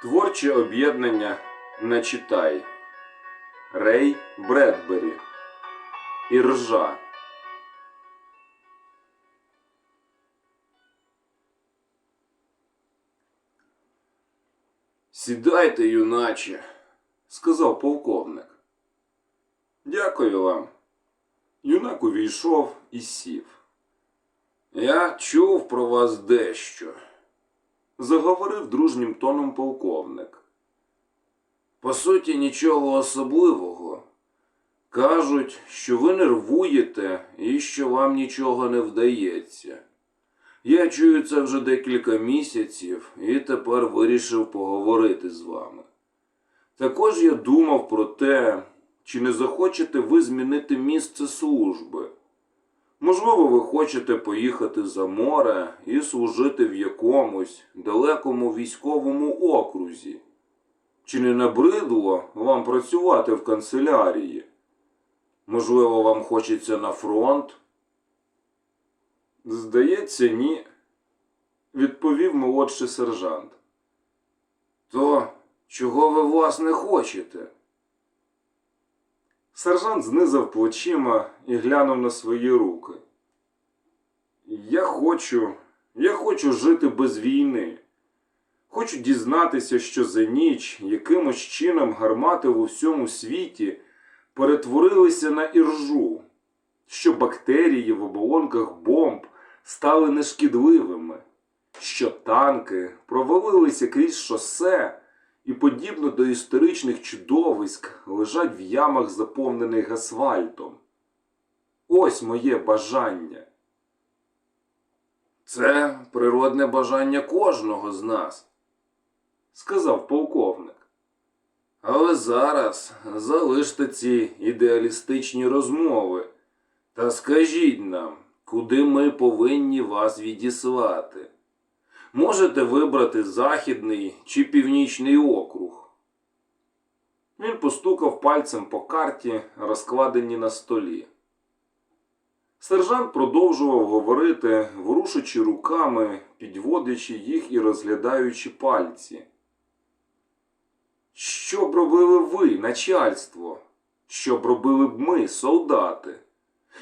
Творче об'єднання Начитай. Рей Бредбері. Іржа. Сідайте, юначе, сказав полковник. Дякую вам. Юнак увійшов і сів. Я чув про вас дещо, заговорив дружнім тоном полковник. По суті, нічого особливого. Кажуть, що ви нервуєте і що вам нічого не вдається. Я чую це вже декілька місяців і тепер вирішив поговорити з вами. Також я думав про те, чи не захочете ви змінити місце служби. Можливо, ви хочете поїхати за море і служити в якомусь далекому військовому окрузі. Чи не набридло вам працювати в канцелярії? Можливо, вам хочеться на фронт? Здається, ні, відповів молодший сержант. То чого ви власне хочете? Сержант знизав плечима і глянув на свої руки. Я хочу, я хочу жити без війни. Хочу дізнатися, що за ніч якимось чином гармати в усьому світі перетворилися на іржу, що бактерії в оболонках бомб стали нешкідливими, що танки провалилися крізь шосе і, подібно до історичних чудовиськ, лежать в ямах, заповнених асфальтом. Ось моє бажання. Це природне бажання кожного з нас, сказав полковник. Але зараз залиште ці ідеалістичні розмови та скажіть нам, куди ми повинні вас відіслати. Можете вибрати західний чи північний округ. Він постукав пальцем по карті, розкладеній на столі. Сержант продовжував говорити, ворушачи руками, підводячи їх і розглядаючи пальці. Що б робили ви, начальство? Що б робили б ми, солдати?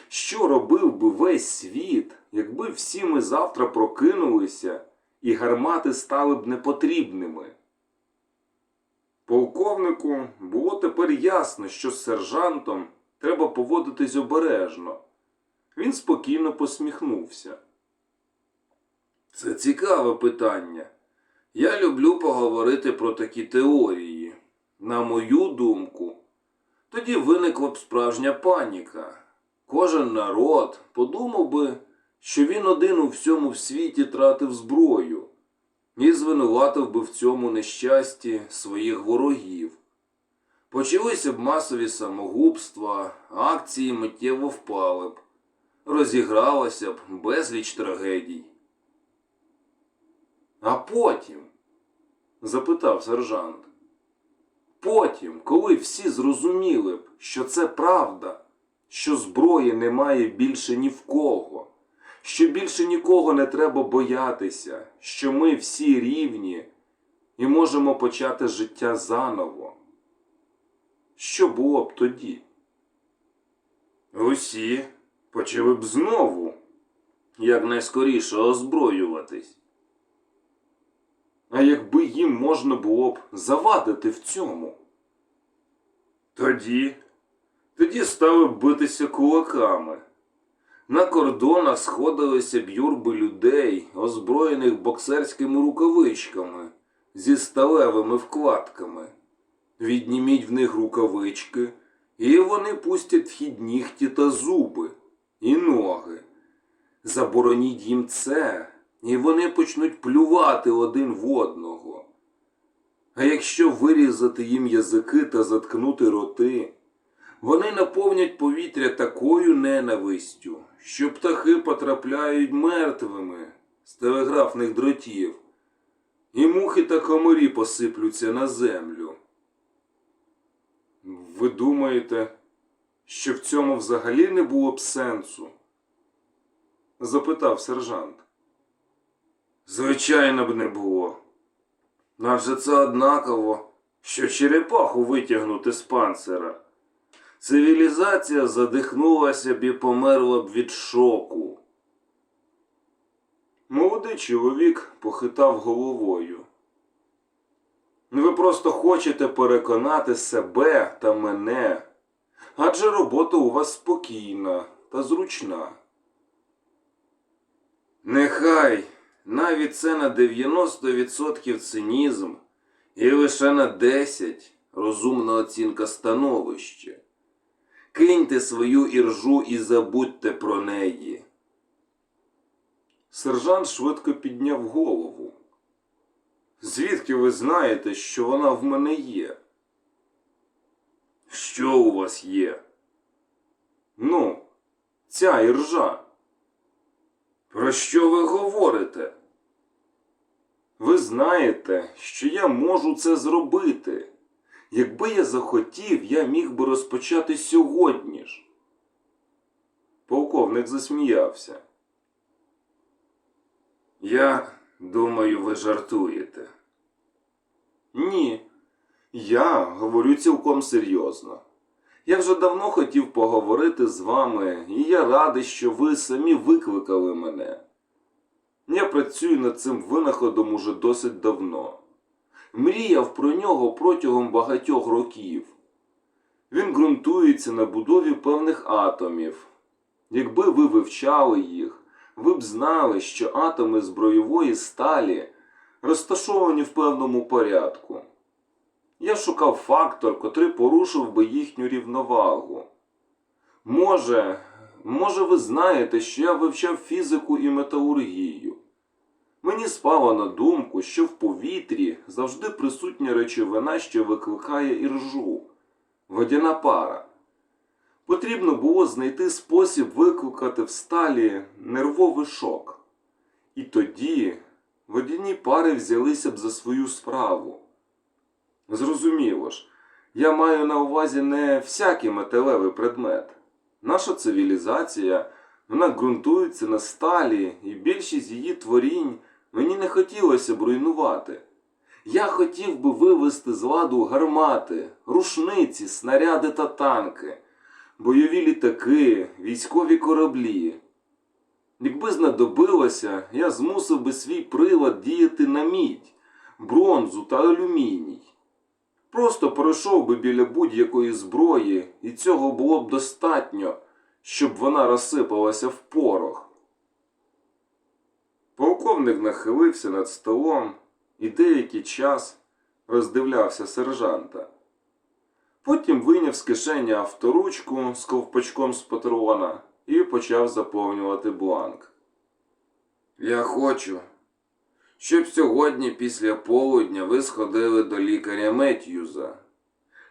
Що робив би весь світ, якби всі ми завтра прокинулися і гармати стали б непотрібними? Полковнику було тепер ясно, що з сержантом треба поводитись обережно. Він спокійно посміхнувся. Це цікаве питання. Я люблю поговорити про такі теорії. На мою думку, тоді виникла б справжня паніка. Кожен народ подумав би, що він один у всьому світі тратив зброю і звинуватив би в цьому нещасті своїх ворогів. Почалися б масові самогубства, акції миттєво впали б, розігралося б безліч трагедій. А потім? запитав сержант. Потім, коли всі зрозуміли б, що це правда, що зброї немає більше ні в кого, що більше нікого не треба боятися, що ми всі рівні і можемо почати життя заново. Що було б тоді? Усі почали б знову якнайскоріше озброюватись. А якби їм можна було б завадити в цьому? Тоді, тоді стали б битися кулаками. На кордонах сходилися б юрби людей, озброєних боксерськими рукавичками зі сталевими вкладками. Відніміть в них рукавички, і вони пустять в хід нігті та зуби, і ноги. Забороніть їм це, і вони почнуть плювати один в одного. А якщо вирізати їм язики та заткнути роти, вони наповнять повітря такою ненавистю, що птахи потрапляють мертвими з телеграфних дротів, і мухи та комарі посиплються на землю. Ви думаєте, що в цьому взагалі не було б сенсу? запитав сержант. Звичайно б не було. Адже це однаково, що черепаху витягнути з панцира. Цивілізація задихнулася б і померла б від шоку. Молодий чоловік похитав головою. Ви просто хочете переконати себе та мене, адже робота у вас спокійна та зручна. Нехай навіть це на 90% цинізм і лише на 10% розумна оцінка становища. Киньте свою іржу і забудьте про неї. Сержант швидко підняв голову. Звідки ви знаєте, що вона в мене є? Що у вас є? Ну, ця іржа. Про що ви говорите? Ви знаєте, що я можу це зробити. Якби я захотів, я міг би розпочати сьогодні ж. Полковник засміявся. Я думаю, ви жартуєте. Ні, я говорю цілком серйозно. Я вже давно хотів поговорити з вами, і я радий, що ви самі викликали мене. Я працюю над цим винаходом уже досить давно. Мріяв про нього протягом багатьох років. Він ґрунтується на будові певних атомів. Якби ви вивчали їх, ви б знали, що атоми збройової сталі розташовані в певному порядку. Я шукав фактор, котрий порушив би їхню рівновагу. Може, може, ви знаєте, що я вивчав фізику і металургію. Мені спало на думку, що в повітрі завжди присутня речовина, що викликає іржу водяна пара. Потрібно було знайти спосіб викликати в сталі нервовий шок. І тоді водяні пари взялися б за свою справу. Зрозуміло ж, я маю на увазі не всякий металевий предмет. Наша цивілізація вона ґрунтується на сталі, і більшість її творінь мені не хотілося б руйнувати. Я хотів би вивести з ладу гармати, рушниці, снаряди та танки, бойові літаки, військові кораблі. Якби знадобилося, я змусив би свій прилад діяти на мідь, бронзу та алюміній. Просто пройшов би біля будь-якої зброї, і цього було б достатньо, щоб вона розсипалася в порох. Полковник нахилився над столом і деякий час роздивлявся сержанта. Потім вийняв з кишені авторучку з ковпачком з патрона і почав заповнювати бланк. Я хочу, щоб сьогодні після полудня ви сходили до лікаря Меттьюза.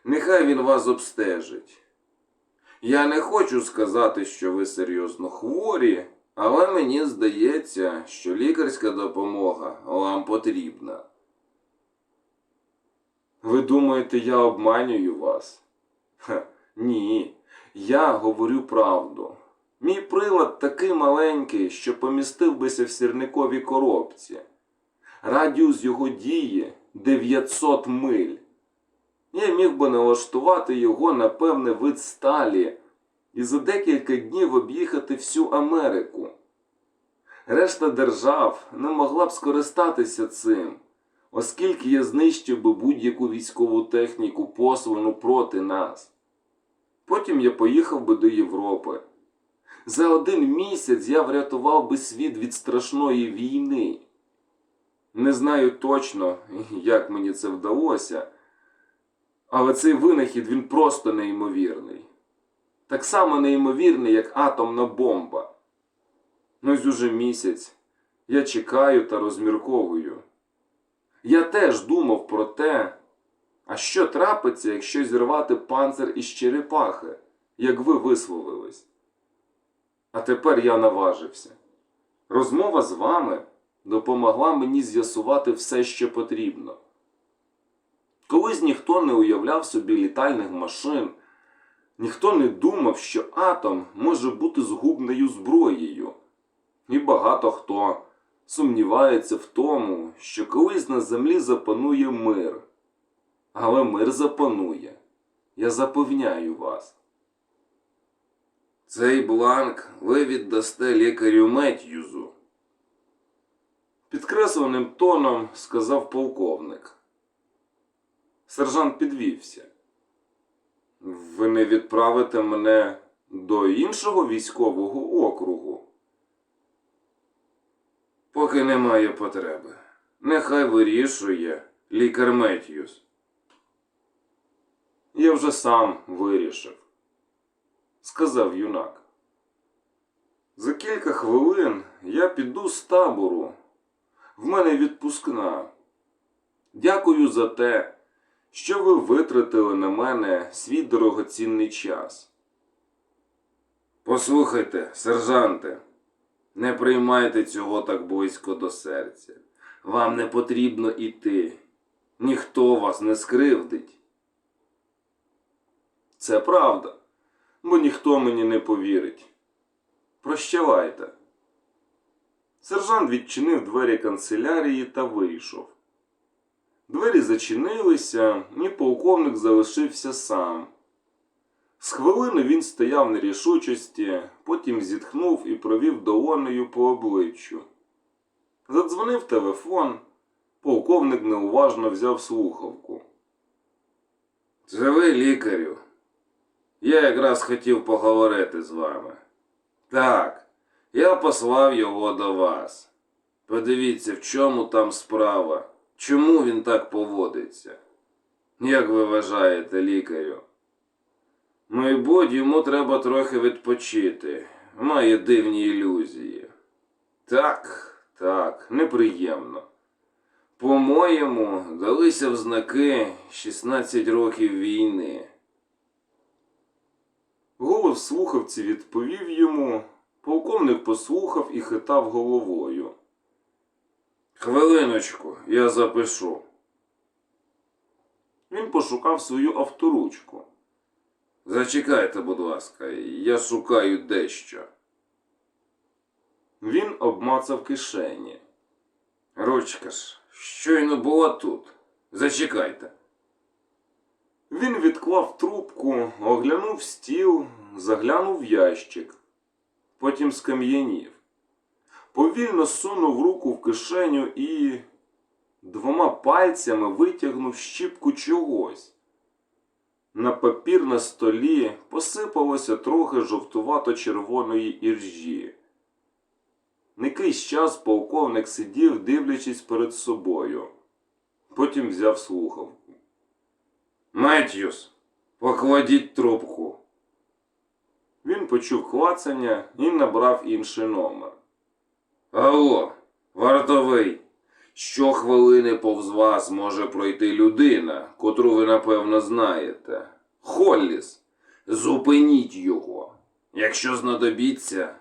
Нехай він вас обстежить. Я не хочу сказати, що ви серйозно хворі, але мені здається, що лікарська допомога вам потрібна. Ви думаєте, я обманюю вас? Ха, ні, я говорю правду. Мій прилад такий маленький, що помістив бися в сірниковій коробці. Радіус його дії 900 миль. Я міг би налаштувати його на певний вид сталі і за декілька днів об'їхати всю Америку. Решта держав не могла б скористатися цим, оскільки я знищив би будь-яку військову техніку, послану проти нас. Потім я поїхав би до Європи. За один місяць я врятував би світ від страшної війни. Не знаю точно, як мені це вдалося, але цей винахід він просто неймовірний. Так само неймовірний, як атомна бомба. Ну ось уже місяць я чекаю та розмірковую. Я теж думав про те, а що трапиться, якщо зірвати панцир із черепахи, як ви висловились. А тепер я наважився. Розмова з вами допомогла мені з'ясувати все, що потрібно. Колись ніхто не уявляв собі літальних машин, ніхто не думав, що атом може бути згубною зброєю. І багато хто сумнівається в тому, що колись на землі запанує мир. Але мир запанує. Я запевняю вас. Цей бланк ви віддасте лікарю Меттьюзу. Підкресленим тоном сказав полковник. Сержант підвівся. Ви не відправите мене до іншого військового округу. Поки немає потреби. Нехай вирішує лікар Меттьюс. Я вже сам вирішив, сказав юнак. За кілька хвилин я піду з табору. В мене відпускна. Дякую за те, що ви витратили на мене свій дорогоцінний час. Послухайте, сержанте, не приймайте цього так близько до серця. Вам не потрібно іти. Ніхто вас не скривдить. Це правда, бо ніхто мені не повірить. Прощавайте. Сержант відчинив двері канцелярії та вийшов. Двері зачинилися, і полковник залишився сам. З хвилини він стояв в нерішучості, потім зітхнув і провів долонею по обличчю. Задзвонив телефон, полковник неуважно взяв слухавку. Це ви, лікарю. Я якраз хотів поговорити з вами. Так, я послав його до вас. Подивіться, в чому там справа. Чому він так поводиться? Як ви вважаєте, лікарю? Мабуть, йому треба трохи відпочити. Має дивні ілюзії. Так, так, неприємно. По-моєму, далися в знаки 16 років війни. Голос слухавці відповів йому. Полковник послухав і хитав головою. Хвилиночку, я запишу. Він пошукав свою авторучку. Зачекайте, будь ласка, я шукаю дещо. Він обмацав кишені. Ручка ж, щойно була тут. Зачекайте. Він відклав трубку, оглянув стіл, заглянув в ящик, потім скам'янів. Повільно сунув руку в кишеню і двома пальцями витягнув щіпку чогось. На папір на столі посипалося трохи жовтувато-червоної іржі. Якийсь час полковник сидів, дивлячись перед собою. Потім взяв слухавку. Меттьюс, покладіть трубку. Він почув клацання і набрав інший номер. Алло, вартовий. Щохвилини повз вас може пройти людина, котру ви напевно знаєте. Холліс, зупиніть його. Якщо знадобіться,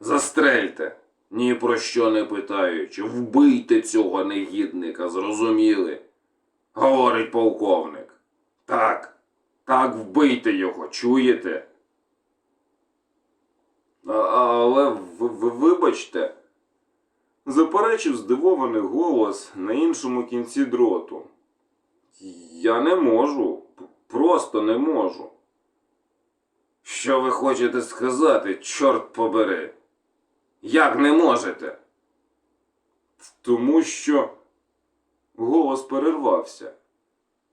застрельте, ні про що не питаючи, вбийте цього негідника, зрозуміли? Говорить полковник. Так, так, вбийте його, чуєте? А, але ви, ви вибачте, заперечив здивований голос на іншому кінці дроту. Я не можу, просто не можу. Що ви хочете сказати, чорт побери? Як не можете? Тому що голос перервався.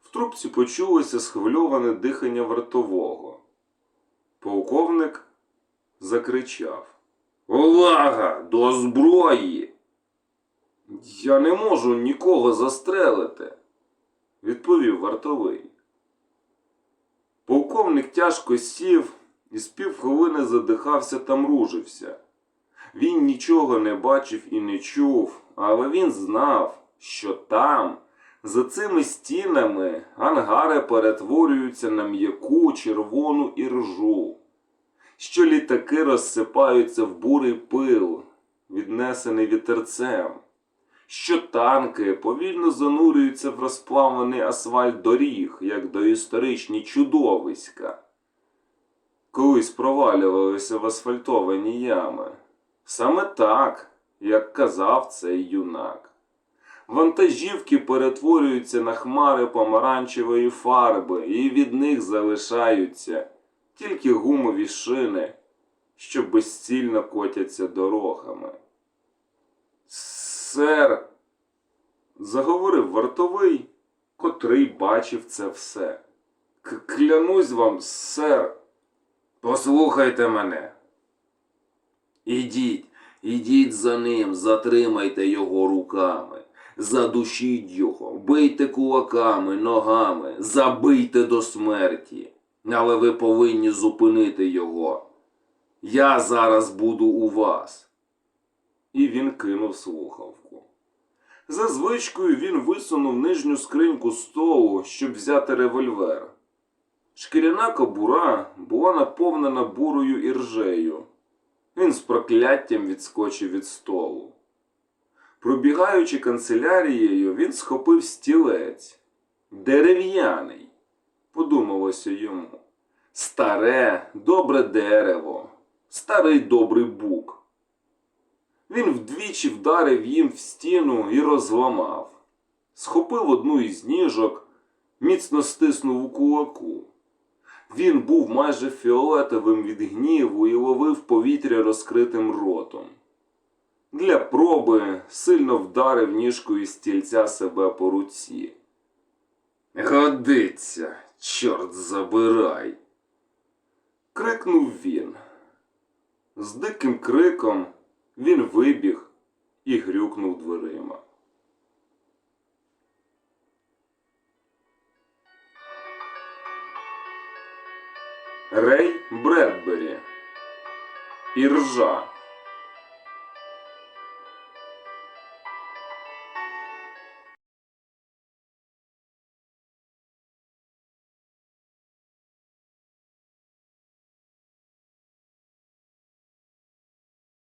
В трубці почулося схвильоване дихання вартового. Полковник закричав. Увага! До зброї! Я не можу нікого застрелити, відповів вартовий. Полковник тяжко сів і з півхвилини задихався та мружився. Він нічого не бачив і не чув, але він знав, що там, за цими стінами, ангари перетворюються на м'яку червону іржу що літаки розсипаються в бурий пил, віднесений вітерцем, що танки повільно занурюються в розплавлений асфальт доріг, як доісторичні чудовиська. Колись провалювалися в асфальтовані ями. Саме так, як казав цей юнак. Вантажівки перетворюються на хмари помаранчевої фарби, і від них залишаються тільки гумові шини, що безцільно котяться дорогами. Сер, заговорив вартовий, котрий бачив це все. Клянусь вам, сер, послухайте мене. Ідіть, ідіть за ним, затримайте його руками, задушіть його, бийте кулаками, ногами, забийте до смерті. Але ви повинні зупинити його. Я зараз буду у вас. І він кинув слухавку. За звичкою він висунув нижню скриньку столу, щоб взяти револьвер. Шкіряна кобура була наповнена бурою іржею. Він з прокляттям відскочив від столу. Пробігаючи канцелярією, він схопив стілець. Дерев'яний, подумалося йому. Старе, добре дерево, старий добрий бук. Він вдвічі вдарив їм в стіну і розламав. Схопив одну із ніжок, міцно стиснув у кулаку. Він був майже фіолетовим від гніву і ловив повітря розкритим ротом. Для проби сильно вдарив ніжкою стільця себе по руці. Годиться, чорт забирай. крикнув він. З диким криком він вибіг і грюкнув дверима. Рей Бредбері. Іржа.